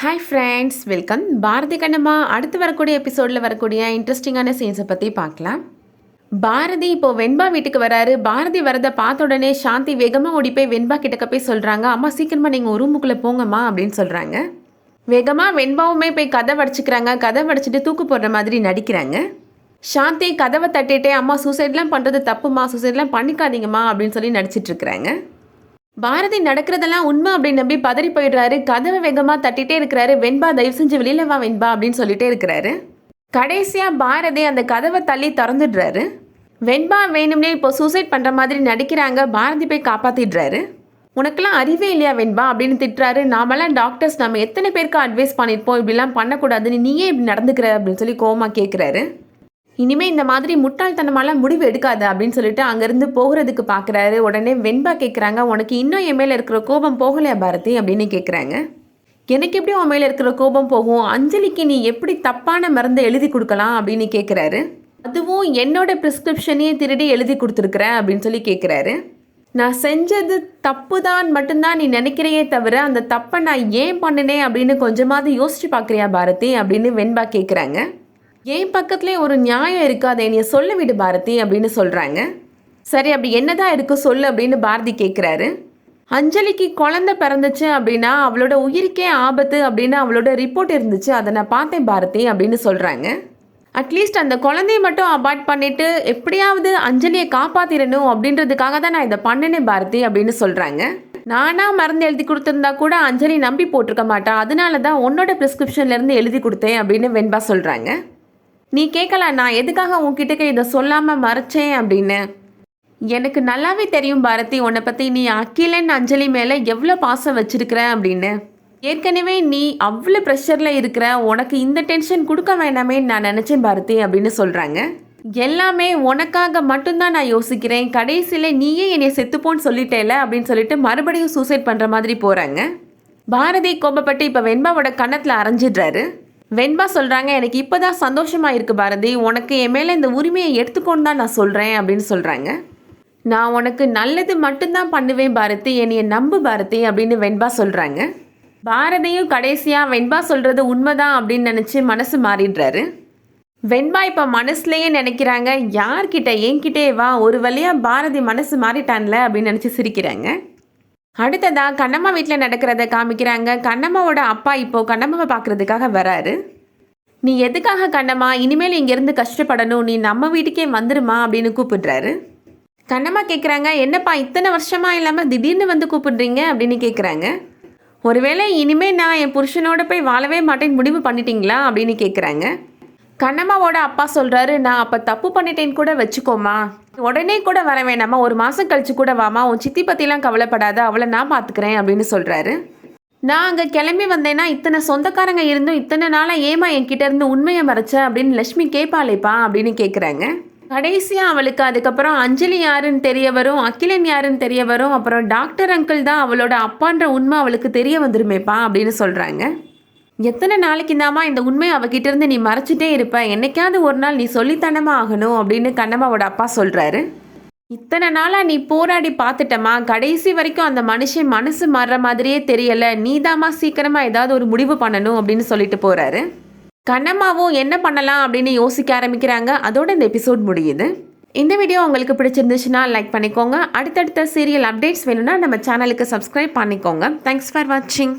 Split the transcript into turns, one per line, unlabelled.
Hi friends welcome Bharathi Kannamma அடுத்து வரக்கூடிய எபிசோடில் வரக்கூடிய இன்ட்ரெஸ்டிங்கான சீன்ஸை பற்றி பார்க்கலாம். பாரதி இப்போ வெண்பா வீட்டுக்கு வராரு. பாரதி வரதை பார்த்த உடனே சாந்தி வேகமாக ஓடி போய் வெண்பா கிட்டக்க போய் சொல்கிறாங்க அம்மா சீக்கிரமாக நீங்கள் ஒரு ரூமுக்குள்ளே போங்கம்மா அப்படின்னு சொல்கிறாங்க வேகமாக வெண்பாவுமே போய் கதை வடிச்சுக்கிறாங்க கதை வடிச்சிட்டு தூக்கு போடுற மாதிரி நடிக்கிறாங்க. சாந்தி கதவை தட்டிட்டே அம்மா சூசைட்லாம் பண்ணுறது தப்புமா? சூசைட்லாம் பண்ணிக்காதீங்கம்மா அப்படின்னு சொல்லி நடிச்சிட்டு இருக்கிறாங்க. பாரதி நடக்கிறதெல்லாம் உண்மை அப்படின்னு நம்பி பதறி போயிடுறாரு. கதவை வேகமாக தட்டிட்டே இருக்கிறாரு. வெண்பா தயவு செஞ்சு வெளியில வா வெண்பா அப்படின்னு சொல்லிட்டே இருக்கிறாரு. கடைசியாக பாரதி அந்த கதவை தள்ளி திறந்துடுறாரு. வெண்பா வேணும்னே இப்போ சூசைட் பண்ணுற மாதிரி நடிக்கிறாங்க. பாரதி போய் காப்பாற்றிடுறாரு உனக்கெல்லாம் அறிவே இல்லையா வெண்பா அப்படின்னு திட்டுறாரு. நாமெல்லாம் டாக்டர்ஸ் நம்ம எத்தனை பேருக்கு அட்வைஸ் பண்ணியிருப்போம்? இப்படிலாம் பண்ணக்கூடாதுன்னு நீயே இப்படி நடந்துக்கிற அப்படின்னு சொல்லி கோமா கேட்குறாரு இனிமே இந்த மாதிரி முட்டாள்தனமாலாம் முடிவு எடுக்காது அப்படின்னு சொல்லிட்டு அங்கேருந்து போகிறதுக்கு பார்க்குறாரு. உடனே வெண்பா கேட்குறாங்க உனக்கு இன்னும் என் மேலே இருக்கிற கோபம் போகலையா பாரதி? அப்படின்னு கேட்குறாங்க எனக்கு எப்படி உன் மேலே இருக்கிற கோபம் போகும்? அஞ்சலிக்கு நீ எப்படி தப்பான மருந்தை எழுதி கொடுக்கலாம்? அப்படின்னு கேட்குறாரு அதுவும் என்னோட ப்ரிஸ்கிரிப்ஷனையே திருடி எழுதி கொடுத்துருக்குற? அப்படின்னு சொல்லி கேட்குறாரு நான் செஞ்சது தப்பு தான் மட்டும்தான் நீ நினைக்கிறையே தவிர அந்த தப்பை நான் ஏன் பண்ணினேன்? அப்படின்னு கொஞ்சமாவது யோசிச்சு பார்க்குறியா பாரதி? அப்படின்னு வெண்பா கேட்குறாங்க என் பக்கத்துலேயே ஒரு நியாயம் இருக்காது என்னைய சொல்ல விடு பாரதி அப்படின்னு சொல்கிறாங்க சரி அப்படி என்னதான் இருக்கு சொல்லு அப்படின்னு பாரதி கேட்குறாரு அஞ்சலிக்கு குழந்தை பிறந்துச்சு அப்படின்னா அவளோட உயிருக்கே ஆபத்து அப்படின்னு அவளோட ரிப்போர்ட் இருந்துச்சு. அதை நான் பார்த்தேன் பாரதி அப்படின்னு சொல்கிறாங்க அட்லீஸ்ட் அந்த குழந்தைய மட்டும் அபார்ட் பண்ணிவிட்டு எப்படியாவது அஞ்சலியை காப்பாற்றிடணும் அப்படின்றதுக்காக தான் நான் இதை பண்ணினேன் பாரதி அப்படின்னு சொல்கிறாங்க நானாக மருந்து எழுதி கொடுத்துருந்தா கூட அஞ்சலி நம்பி போட்டிருக்க மாட்டா. அதனால தான் உன்னோட ப்ரிஸ்கிரிப்ஷன்லேருந்து எழுதி கொடுத்தேன் அப்படின்னு வெண்பா சொல்கிறாங்க நீ கேட்கல நான் எதுக்காக உன்கிட்ட இதை சொல்லாமல் மறைச்சேன் அப்படின்னு? எனக்கு நல்லாவே தெரியும் பாரதி உன்னை பற்றி நீ அகிலன் அஞ்சலி மேலே எவ்வளோ பாசம் வச்சிருக்கிற அப்படின்னு. ஏற்கனவே நீ அவ்வளோ ப்ரெஷரில் இருக்கிற உனக்கு இந்த டென்ஷன் கொடுக்க வேணாமே நான் நினச்சேன் பாரதி அப்படின்னு சொல்கிறாங்க எல்லாமே உனக்காக மட்டும்தான் நான் யோசிக்கிறேன். கடைசியில் நீயே என்னை செத்துப்போன்னு சொல்லிட்டேல அப்படின்னு சொல்லிட்டு மறுபடியும் சூசைட் பண்ணுற மாதிரி போகிறாங்க பாரதி கோபப்பட்டு இப்போ வெண்பாவோட கன்னத்தில் அரைஞ்சிடுறாரு. வெண்பா சொல்கிறாங்க எனக்கு இப்போ தான் சந்தோஷமாக இருக்குது பாரதி. உனக்கு என் மேலே இந்த உரிமையை எடுத்துக்கொண்டு தான் நான் சொல்கிறேன் அப்படின்னு சொல்கிறாங்க நான் உனக்கு நல்லது மட்டும்தான் பண்ணுவேன் பாரதி. என்னைய நம்பு பாரதி அப்படின்னு வெண்பா சொல்கிறாங்க பாரதியும் கடைசியாக வெண்பா சொல்கிறது உண்மைதான் அப்படின்னு நினச்சி மனசு மாறிடுறாரு. வெண்பா இப்போ மனசுலேயே நினைக்கிறாங்க யார்கிட்ட? என்கிட்டே வா. ஒரு வழியாக பாரதி மனசு மாறிட்டான்ல? அப்படின்னு நினச்சி சிரிக்கிறாங்க. அடுத்ததா கண்ணம்மா வீட்டில் நடக்கிறத காமிக்கிறாங்க. கண்ணம்மாவோட அப்பா இப்போ கண்ணம்மாவை பார்க்குறதுக்காக வராரு. நீ எதுக்காக கண்ணம்மா? இனிமேல் இங்கேருந்து கஷ்டப்படணும். நீ நம்ம வீட்டுக்கே வந்துருமா அப்படின்னு கூப்பிடுறாரு. கண்ணம்மா கேட்குறாங்க என்னப்பா இத்தனை வருஷமா இல்லாமல் திடீர்னு வந்து கூப்பிடுறீங்க? அப்படின்னு கேட்குறாங்க ஒருவேளை இனிமேல் நான் என் புருஷனோட போய் வாழவே மாட்டேன்னு முடிவு பண்ணிட்டீங்களா? அப்படின்னு கேட்குறாங்க கண்ணம்மாவோட அப்பா சொல்கிறாரு நான் அப்போ தப்பு பண்ணிட்டேன்னு கூட வச்சுக்கோமா. உடனே கூட வர வேணாமா? ஒரு மாதம் கழிச்சு கூட வாமா? உன் சித்தி பற்றிலாம் கவலைப்படாத அவளை நான் பார்த்துக்கிறேன் அப்படின்னு சொல்கிறாரு நான் அங்கே கிளம்பி வந்தேன்னா இத்தனை சொந்தக்காரங்க இருந்தும் இத்தனை நாளாக ஏமா என்கிட்ட இருந்து உண்மையை மறைச்ச அப்படின்னு லக்ஷ்மி கேட்பாளேப்பா அப்படின்னு கேட்குறாங்க கடைசியாக அவளுக்கு அதுக்கப்புறம் அஞ்சலி யாருன்னு தெரிய வரும் அகிலன் யாருன்னு தெரிய வரும் அப்புறம் டாக்டர் அங்கிள் தான் அவளோட அப்பான்ற உண்மை அவளுக்கு தெரிய வந்துருமேப்பா அப்படின்னு சொல்கிறாங்க எத்தனை நாளைக்கு தாம்மா இந்த உண்மையை அவகிட்ட இருந்து நீ மறைச்சிட்டே இருப்ப? என்னைக்காவது ஒரு நாள் நீ சொல்லித்தனமா ஆகணும் அப்படின்னு கண்ணம்மாவோட அப்பா சொல்கிறாரு இத்தனை நாளாக நீ போராடி பார்த்துட்டமா கடைசி வரைக்கும் அந்த மனுஷன் மனசு மாறுற மாதிரியே தெரியல. நீதாம்மா சீக்கிரமாக ஏதாவது ஒரு முடிவு பண்ணணும் அப்படின்னு சொல்லிட்டு போகிறாரு கண்ணம்மாவும் என்ன பண்ணலாம் அப்படின்னு யோசிக்க ஆரம்பிக்கிறாங்க. அதோட இந்த எபிசோட் முடியுது. இந்த வீடியோ உங்களுக்கு பிடிச்சிருந்துச்சுன்னா லைக் பண்ணிக்கோங்க. அடுத்தடுத்த சீரியல் அப்டேட்ஸ் வேணும்னா நம்ம சேனலுக்கு சப்ஸ்கிரைப் பண்ணிக்கோங்க. தேங்க்ஸ் ஃபார் வாட்சிங்